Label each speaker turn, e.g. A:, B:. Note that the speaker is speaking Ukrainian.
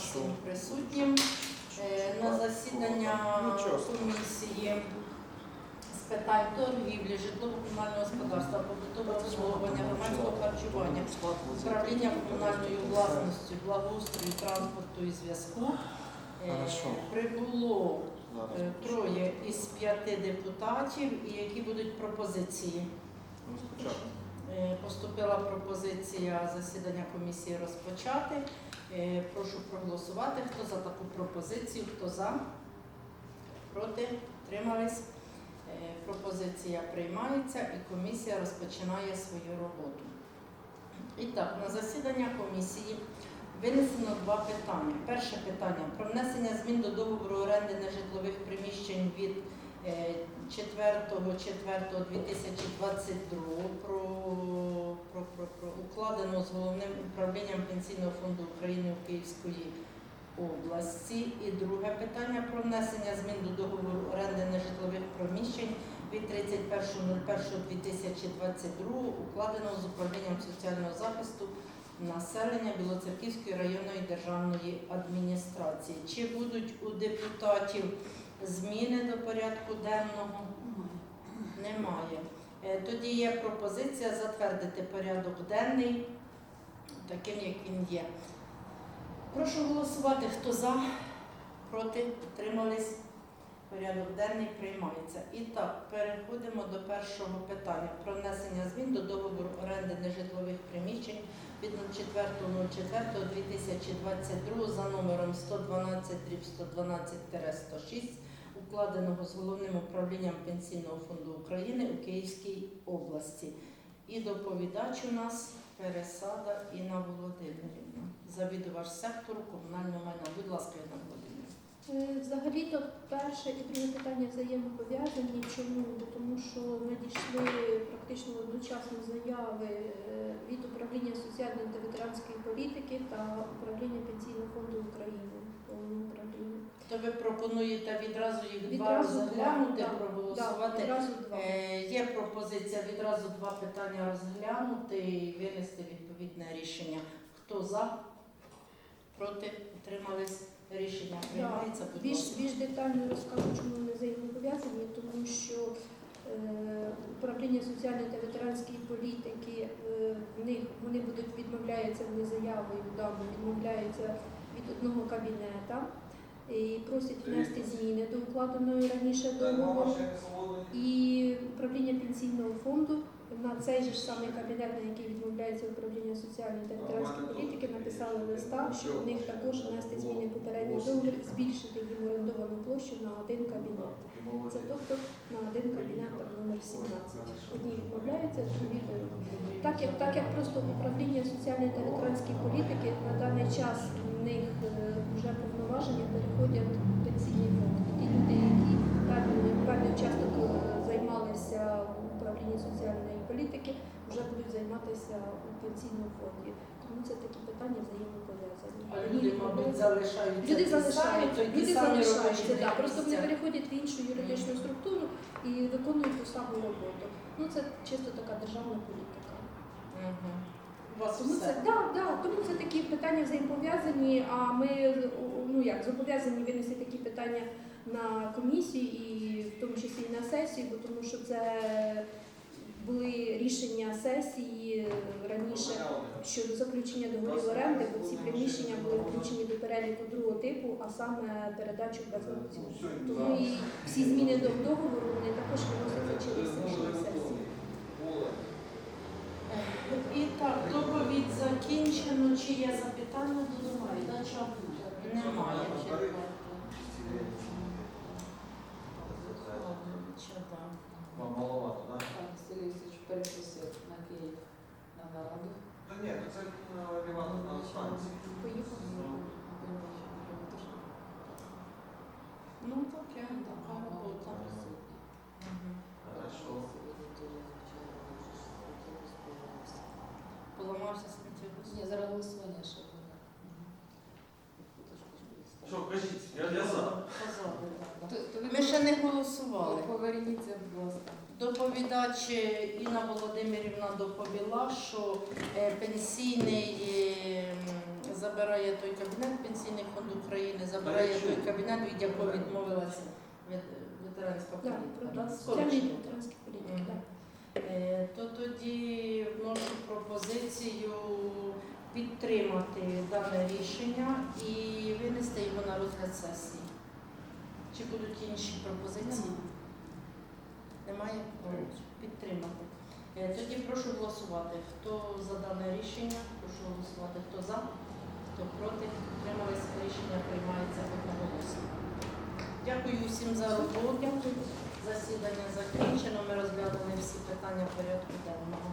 A: всім присутнім. Е, На засідання комісії з питань торгівлі, житлово-комунального господарства, побутового обслуговування, громадського харчування, управління комунальною власністю, благоустрою, транспорту і зв'язку. Е, Прибуло е, троє із п'яти депутатів, і які будуть пропозиції. Е, Поступила пропозиція засідання комісії розпочати. Е, Прошу проголосувати. Хто за таку пропозицію? Хто за? Проти? Тримались? Е, Пропозиція приймається і комісія розпочинає свою роботу. І так, на засідання комісії винесено два питання. Перше питання про внесення змін до договору оренди нежитлових приміщень від е, 4.4.2022 про, про, про, про укладену з головним управлінням Пенсійного фонду України у Київської області. І друге питання про внесення змін до договору оренди нежитлових приміщень від 31.01.2022 укладеного з управлінням соціального захисту населення Білоцерківської районної державної адміністрації. Чи будуть у депутатів зміни до порядку денного? Немає. Е, Тоді є пропозиція затвердити порядок денний таким, як він є. Прошу голосувати, хто за, проти, утримались. Порядок денний приймається. І так, переходимо до першого питання про внесення змін до договору оренди нежитлових приміщень від 04.04.2022 за номером 112 112-106 укладеного з головним управлінням Пенсійного фонду України у Київській області. І доповідач у нас Пересада Інна Володимирівна, завідувач сектору комунального майна. Будь ласка, Інна Володимирівна.
B: Е, Взагалі-то перше і друге питання взаємопов'язані. Чому? Бо Тому що надійшли практично одночасно заяви е, від управління соціальної та ветеранської політики та управління Пенсійного фонду України. Головного управління.
A: То ви пропонуєте відразу їх два
B: Відразу два,
A: розглянути,
B: так,
A: проголосувати.
B: Одразу два.
A: Е, Є пропозиція відразу два питання розглянути і винести відповідне рішення. Хто за? Проти? Утримались? Рішення приймається. Будь
B: Більш,
A: ласка.
B: більш детально розкажу, чому вони взаємопов'язані, тому що е, управління соціальної та ветеранської політики е, в них вони будуть відмовляються вони заявою давно відмовляються від одного кабінета і просять внести зміни до укладеної раніше договору. І управління пенсійного фонду на цей же ж самий кабінет, на який відмовляється управління соціальної та ветеранської політики, написали листа, що у них також внести зміни попередній договір, збільшити їм орендовану площу на один кабінет. Це тобто на один кабінет номер 17. Одні відмовляються, другі. Так як, так як просто управління соціальної та ветеранської політики на даний час пенсійному фонді. Тому це такі питання взаємопов'язані.
A: А люди, мабуть, залишаються.
B: Люди залишаються, люди залишаються, да, просто вони переходять в іншу юридичну структуру і виконують ту саму роботу. Ну це чисто така державна політика. Тому це да, да, тому це такі питання взаємопов'язані. А ми ну як зобов'язані винести такі питання на комісію і в тому числі і на сесію, бо тому що це були рішення сесії раніше щодо заключення договорів оренди, бо ці приміщення були включені до переліку другого типу, а саме передачу без аукціону. Тому і всі зміни до договору вони також виносяться через рішення сесії.
A: І так, доповідь закінчено. Чи є запитання до доповідача? Немає. Ладновича, да.
C: Вам маловато, так?
D: Так, Сергій Олексійович перепросив на Київ на нараду.
C: Та ні, то це Ліван на станції.
B: Поїхали.
A: Ну так, я робота. Мгм.
C: Хорошо.
A: Поламався сміттєвий.
D: Ні, зараз голосування ще буде.
C: Що, кажіть, я, я за.
A: Позаду, да.
D: То- то ви
A: Ми ще не голосували.
D: Поверніться, будь ласка.
A: Доповідач Інна Володимирівна доповіла, що е, пенсійний е, забирає той кабінет, пенсійний фонд України
C: забирає
A: той кабінет, від якого відмовилася ветеранська політика. Е, То тоді вношу пропозицію підтримати дане рішення і винести його на розгляд сесії. Чи будуть інші пропозиції? Немає? Підтримати. Е, Тоді прошу голосувати. Хто за дане рішення? Прошу голосувати. Хто за, хто проти? Підтрималися. Рішення приймається одноголосно. Дякую всім за роботу. Засідання закінчено. Ми розглянули всі питання порядку денного.